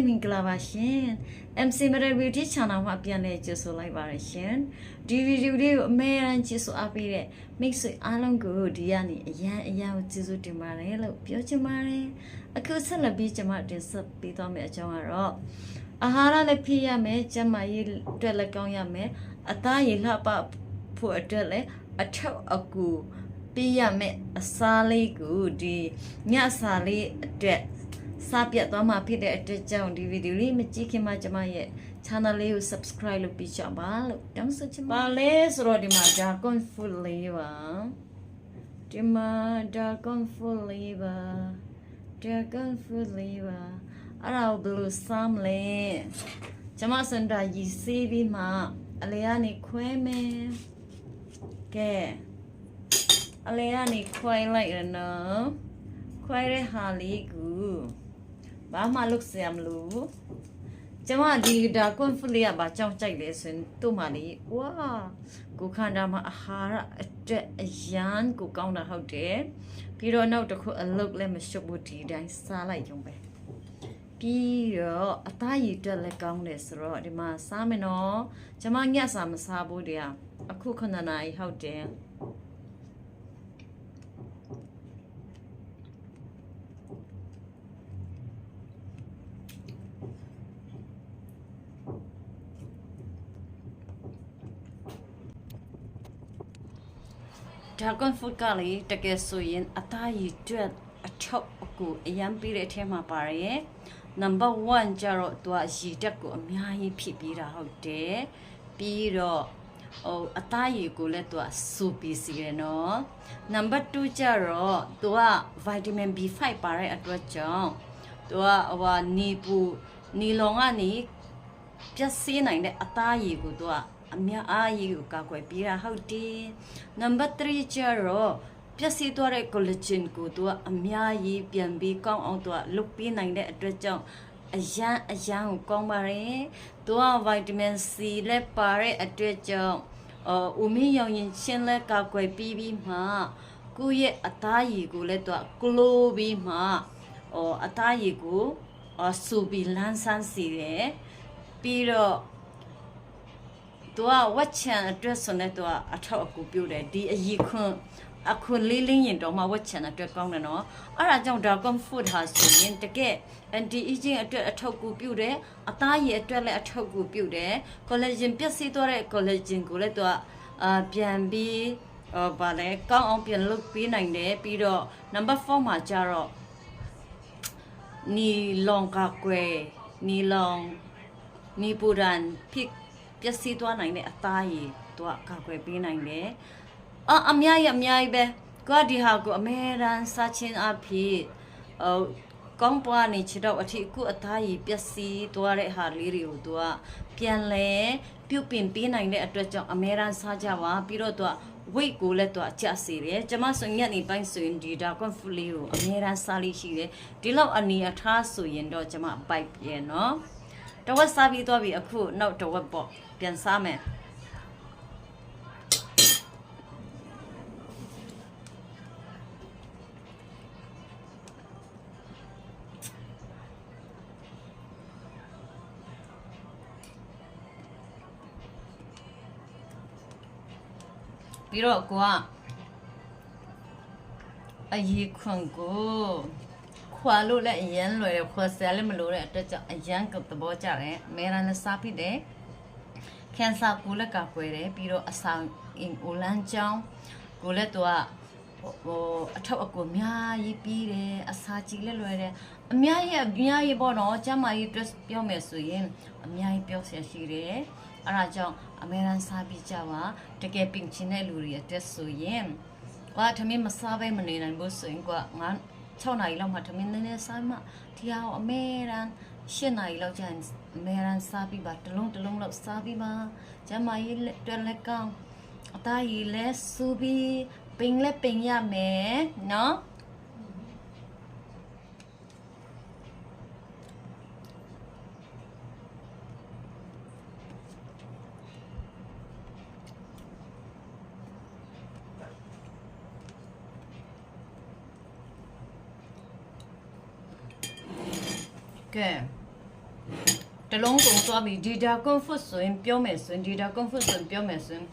္ဂလာပါရှင် MC Metal Beauty Channel မှာပြန်လည်ကြိုဆိုလိုက်ပါရရှင်ဒီဗီဒီယိုလေးကိုအမေရန်ကြည့်ဆိုအားပေးတဲ့မိတ်ဆွေအားလုံးကိုဒီကနေ့အရန်အရန်ကိုကျေးဇူးတင်ပါတယ်လို့ပြောချင်ပါတယ်အခုဆက်လက်ပြီးကျွန်မတင်ဆက်ပေးသွားမယ့်အကြောင်းကတော့အာဟာရလည်းဖြည့်ရမယ်ကျန်းမာရေးအတွက်လည်းကောင်းရမယ်အသားရည်လှပဖို့အတွက်လည်းအထောက်အကူပေးရမယ်အစားလေးကိုဒီညအစာလေးအတွက် စပြတ်သွားမှာဖြစ်တဲ့အတွက်ကြောင့်ဒီဗီဒီယိုလေးမကြည့်ခင်မှာကျွန်မရဲ့ channel လေးကို subscribe လုပ်ပြီးကြပါလို့တောင်းဆိုချင်ပါလေဆိုတော့ဒီမှာ Dragon Food လေးပါဒီမှာ Dragon Food လေးပါ Dragon Food လေးပါအဲ့ဒါကိုဘယ်လိုစားမလဲကျွန်မစန္ဒာရီစေးပြီးမှအလေကနေခွဲမယ်ကဲအလေကနေခွဲလိုက်ရနော်ခွဲတဲ့ဟာလေးကို ဘာမှလုပ်စရာမလိုဘူးကျမဒီဒါကွန်ဖလီကဘာကြောင့်ကြိုက်လဲဆိုရင်သူ့မှာလေဝါကိုခန္ဓာမှာအာဟာရအတွက်အရန်ကိုကောင်းတာဟုတ်တယ်ပြီးတော့နောက်တစ်ခုအလုပ်လည်းမရှုပ်ဘူးဒီတိုင်းစားလိုက်ကြုံပဲပြီးတော့အသားရည်အတွက်လည်းကောင်းတယ်ဆိုတော့ဒီမှာစားမယ်နော်ကျမညက်စာမစားဘူးတရားအခုခဏနာရီဟုတ်တယ် Dragon Fruit ကလေတကယ်ဆိုရင်အသားရည်တွက်အထောက်အကူအရန်ပေးတဲ့အထဲမှာပါရဲ့ number 1ကျတော့သူကရည်တက်ကိုအများကြီးဖြစ်ပြီးတာဟုတ်တယ်ပြီးတော့ဟိုအသားရည်ကိုလည်းသူကစူပီစီရယ်နော် number 2ကျတော့သူက vitamin B5 ပါတဲ့အတွက်ကြောင့်သူကဟိုဟာနီပူနီလောင်ကနေပျက်စီးနိုင်တဲ့အသားရည်ကိုသူက အများအားရည်ကိုကာကွယ်ပေးတာဟုတ်တယ်။ number 3ကျတော့ပျက်စီးသွားတဲ့ collagen ကိုသူကအများကြီးပြန်ပြီးကောင်းအောင်သူကလုတ်ပေးနိုင်တဲ့အတွက်ကြောင့်အရန်အရန်ကိုကောင်းပါတယ်။သူက vitamin C လည်းပါတဲ့အတွက်ကြောင့်အော်ဦးမင်းရောင်ရင်ရှင်းလဲကာကွယ်ပြီးပြီးမှကိုယ့်ရဲ့အသားရည်ကိုလည်းသူက glow ပြီးမှအော်အသားရည်ကိုအော်စူပြီးလန်းဆန်းစီတယ်။ပြီးတော့ သူကဝက်ချန်အတွက်ဆိုနေသူကအထောက်အကူပြုတယ်ဒီအရီခွန်းအခွန်လေးလေးရင်တော့မှဝက်ချန်အတွက်ကောင်းတယ်နော်အဲ့ဒါကြောင့် Dragon Fruit ဟာဆိုရင်တကယ် anti aging အတွက်အထောက်အကူပြုတယ်အသားရည်အတွက်လည်းအထောက်အကူပြုတယ် collagen ပျက်စီးသွားတဲ့ collagen ကိုလည်းသူကအာပြန်ပြီးဟောဗာလဲကောင်းအောင်ပြန်လုပ်ပေးနိုင်တယ်ပြီးတော့ number 4မှာကျတော့နီလွန်ကကွယ်နီလွန်နီပူရန်ဖိက ပျက်စီးသွားနိုင်တဲ့အသားရည်သူကကာကွယ်ပေးနိုင်တယ်အအများကြီးအများကြီးပဲကိုကဒီဟာကိုအမေရန်စားချင်းအဖြစ်ဟိုကောင်းပွားနေချတော့အထီအခုအသားရည်ပျက်စီးသွားတဲ့ဟာလေးတွေကိုသူကပြန်လဲပြုတ်ပင်ပေးနိုင်တဲ့အတွက်ကြောင့်အမေရန်စားကြပါပြီးတော့သူက weight ကိုလည်းသူအကျစေတယ်ကျမဆိုညနေပိုင်းဆိုရင်ဒီဒါကွန်ဖလီကိုအမြဲတမ်းစားလိရှိတယ်ဒီလောက်အနေအထားဆိုရင်တော့ကျမပိုက်ပြဲเนาะ တဝက်စားပြီးသွားပြီအခုနောက်တဝက်ပေါ့ပြန်စားမယ်ပြီးတော့ကိုကအရေးခွန်ကို ခွာလို့လည်းအရန်လွယ်တယ်ခွာဆယ်လည်းမလို့တဲ့အတွက်ကြောင့်အရန်ကသဘောကျတယ်အမေရန်လည်းစားပြီးတယ်ကန်ဆာကိုလည်းကာကွယ်တယ်ပြီးတော့အဆောင်အင်အိုလန်ချောင်းကိုလည်းသူကဟိုအထောက်အကူအများကြီးပြီးတယ်အစာကြည့်လည်းလွယ်တယ်အများကြီးအများကြီးပေါ့နော်ကျမကြီး dress ပြောမယ်ဆိုရင်အများကြီးပြောဆရာရှိတယ်အဲ့ဒါကြောင့်အမေရန်စားပြီးကြပါတကယ်ပင်ချင်တဲ့လူတွေအတွက်ဆိုရင်ကွာထမင်းမစားဘဲမနေနိုင်ဘူးဆိုရင်ကွာငါ 6နာရီလောက်မှထမင်းနည်းနည်းစားမှဒီဟာကိုအမေရန်8နာရီလောက်ကျရင်အမေရန်စားပြီးပါတစ်လုံးတစ်လုံးလောက်စားပြီးပါကျမကြီးအတွက်လည်းကောင်းအသားရည်လဲစူပြီးပင်လဲပင်ရမယ်နော် ကဲ တလုံးကုန်သွားပြီး data comfort ဆိုရင်ပြောမယ်ဆိုရင် data comfort ဆိုရင်ပြောမယ်ဆိုရင်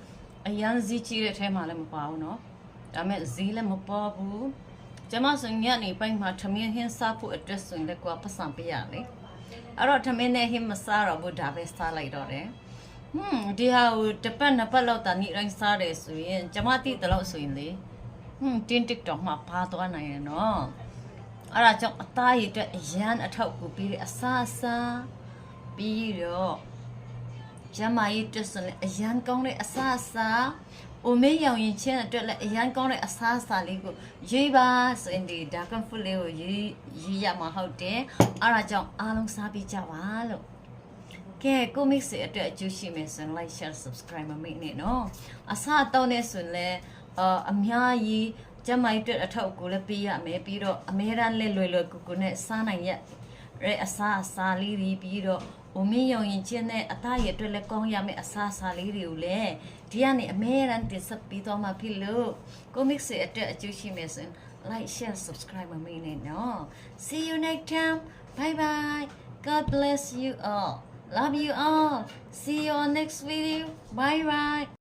အရန်ဈေးကြီးတဲ့အထဲမှာလည်းမပါဘူးเนาะဒါပေမဲ့ဈေးလည်းမပေါ်ဘူးကျမဆိုရင်ညနေပိုင်းမှာထမင်းဟင်းစားဖို့အတွက်ဆိုရင်လည်းကိုယ်ပတ်စံပေးရလေအဲ့တော့ထမင်းနဲ့ဟင်းမစားတော့ဘူးဒါပဲစားလိုက်တော့တယ်ဟွန်းဒီဟာကိုတစ်ပတ်နှစ်ပတ်လောက်တာနေ့တိုင်းစားတယ်ဆိုရင်ကျမတိတဲ့လောက်ဆိုရင်လေဟွန်းတင်း TikTok မှာပါသွားနိုင်ရနော် အဲ့ဒါကြောင့်အသားရည်အတွက်အရန်အထောက်အကူပေးတဲ့အစားအစာပြီးတော့ကျမကြီးတက်စလည်းအရန်ကောင်းတဲ့အစားအစာအိုမေးရောင်ရင်ချင်းအတွက်လည်းအရန်ကောင်းတဲ့အစားအစာလေးကိုရွေးပါဆိုရင်ဒီဒါကန်ဖူလေးကိုရွေးရွေးရမှာဟုတ်တယ်အဲ့ဒါကြောင့်အားလုံးစားပြီးကြပါလို့ကဲကိုမစ်စ်အတွက်အကျိုးရှိမယ်ဆိုရင် like share subscribe မမေ့နဲ့နော်အစားအတော့နဲ့ဆိုရင်လည်းအာအများကြီး ကျမကြီးအတွက်အထောက်အကူလည်းပေးရမယ်ပြီးတော့အမဲရန်လက်လွယ်လွယ်ကူကူနဲ့စားနိုင်ရရဲအစားအစာလေးတွေပြီးတော့ဝမင်းရောင်ရင်ချင်းနဲ့အသားရည်အတွက်လည်းကောင်းရမယ်အစားအစာလေးတွေကိုလည်းဒီကနေအမဲရန်တင်ဆက်ပြီးတော့မှဖြစ်လို့ကိုမစ်စ်အတွက်အကျိုးရှိမယ်ဆိုရင် like share subscribe မမေ့နဲ့နော် see you next time bye bye god bless you all love you all see you on next video bye bye